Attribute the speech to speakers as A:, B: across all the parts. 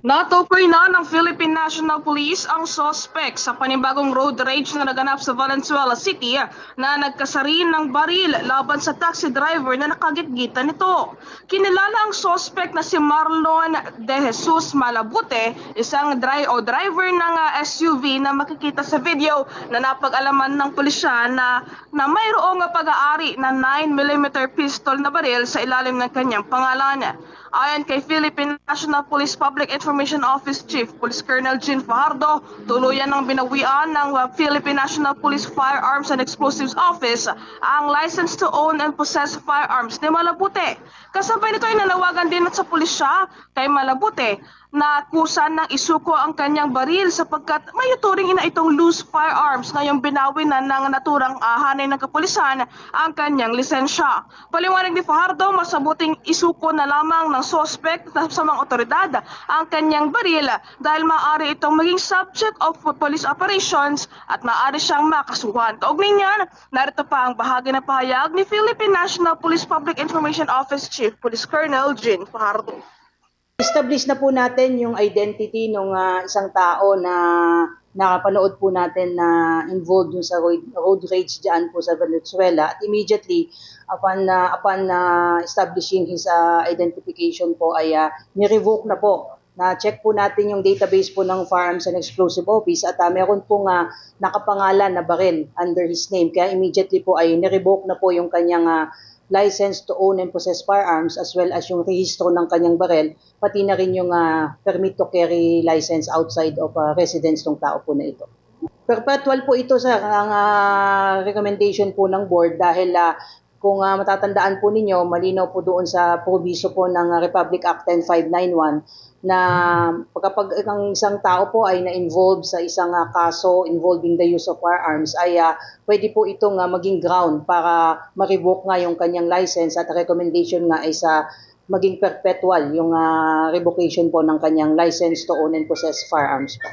A: Natukoy na ng Philippine National Police ang sospek sa panibagong road rage na naganap sa Valenzuela City na nagkasarin ng baril laban sa taxi driver na nakagitgitan nito. Kinilala ang sospek na si Marlon De Jesus Malabute, isang dry o driver ng ah, SUV na makikita sa video na napag-alaman ng pulisya na, na mayroong pag-aari na 9mm pistol na baril sa ilalim ng kanyang pangalan. Ayon kay Philippine National Police Public Information Office Chief Police Colonel Jean Fajardo, tuluyan ng binawian ng uh, Philippine National Police Firearms and Explosives Office ang license to own and possess firearms ni Malabute. Kasabay nito ay nanawagan din sa pulisya kay Malabute na kusan ng isuko ang kanyang baril sapagkat may uturing ina itong loose firearms ngayong binawi na ng naturang ahanay ng kapulisan ang kanyang lisensya. Paliwanag ni Fajardo, masabuting isuko na lamang ng sospek sa mga otoridad ang kanyang baril dahil maaari itong maging subject of police operations at maaari siyang makasuhan. Kaugnay niyan, narito pa ang bahagi na pahayag ni Philippine National Police Public Information Office Chief Police Colonel Jean Fajardo.
B: Establish na po natin yung identity ng isang tao na nakapanood po natin na involved dun sa road, road rage dyan po sa Venezuela. At immediately, upon, uh, upon uh, establishing his uh, identification po ay uh, nirevoke na po na-check po natin yung database po ng Firearms and Explosive Office at uh, meron pong uh, nakapangalan na baril under his name. Kaya immediately po ay nirevoke na po yung kanyang uh, license to own and possess firearms as well as yung rehistro ng kanyang barel, pati na rin yung uh, permit to carry license outside of uh, residence ng tao po na ito. Perpetual po ito sa ang uh, recommendation po ng board dahil uh, kung uh, matatandaan po ninyo, malinaw po doon sa proviso po ng uh, Republic Act 10591 na kapag ang isang tao po ay na-involve sa isang uh, kaso involving the use of firearms ay uh, pwede po itong uh, maging ground para ma-revoke nga yung kanyang license at recommendation nga ay sa maging perpetual yung uh, revocation po ng kanyang license to own and possess firearms po.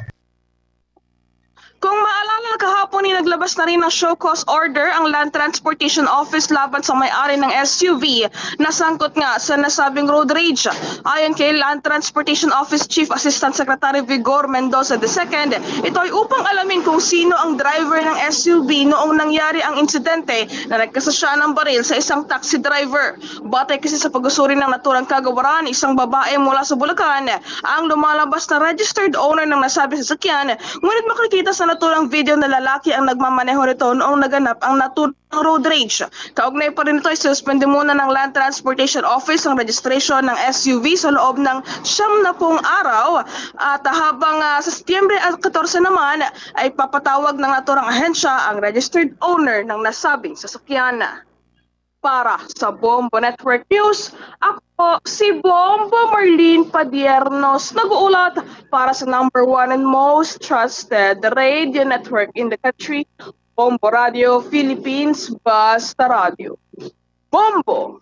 A: Kung maalala kahapon ni naglabas na rin ng show cause order ang Land Transportation Office laban sa may-ari ng SUV na sangkot nga sa nasabing road rage. Ayon kay Land Transportation Office Chief Assistant Secretary Vigor Mendoza II, ito ay upang alamin kung sino ang driver ng SUV noong nangyari ang insidente na nagkasasya ng baril sa isang taxi driver. Batay kasi sa pag-usuri ng naturang kagawaran, isang babae mula sa Bulacan ang lumalabas na registered owner ng nasabing sasakyan, ngunit makikita sa naturang video na lalaki ang nagmamaneho nito noong naganap ang naturang road rage. Kaugnay pa rin ito, isuspende muna ng Land Transportation Office ang registration ng SUV sa loob ng siyam na pong araw at habang uh, sa Setyembre 14 naman ay papatawag ng naturang ahensya ang registered owner ng nasabing sasakyan. Para sa Bombo Network News, ako si Bombo Marlene Padiernos nag-uulat para sa number one and most trusted radio network in the country, Bombo Radio Philippines Basta Radio. Bombo!